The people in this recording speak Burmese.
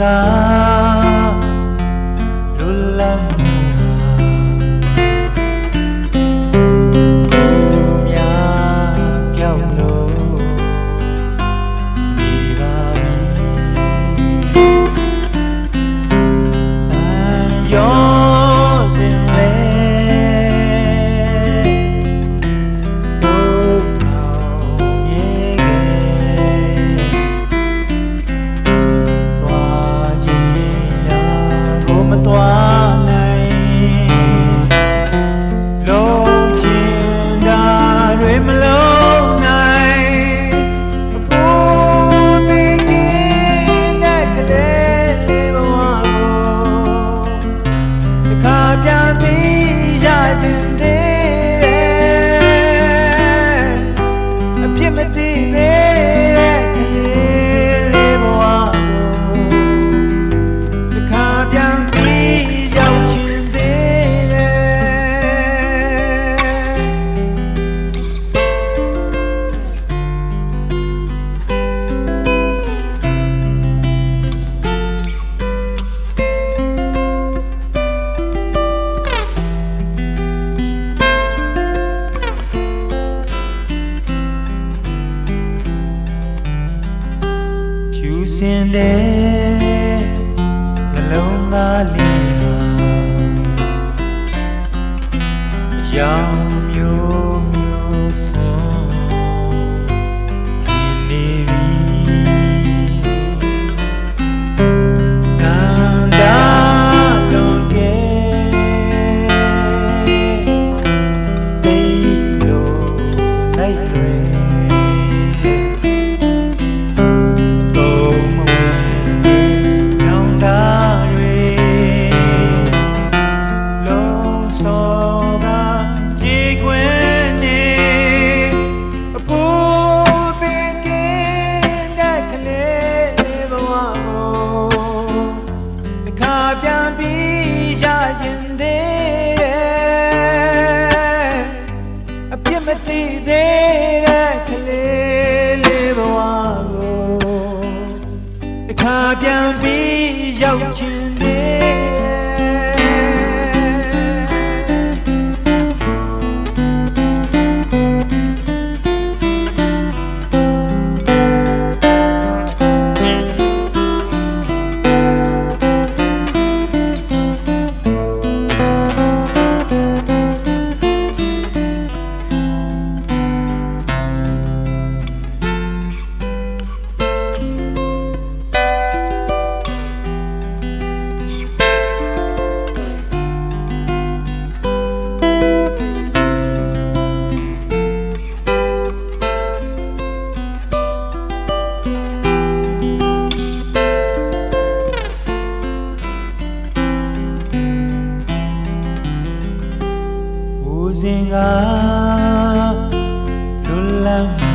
nga မသွားနိုင်လုံးချင်တာတွေမလုံးနိုင်အဖို့မင်းကြီးနဲ့ကလေးလေးဘဝကိုတစ်ခါပြန်ပြီးရစင်သေးတယ်အပြစ်မသိသေး စင်လေနှလုံးသားလေးဟာရောင်မျိုး I'm a vu. စဉ်ကလွတ်လပ်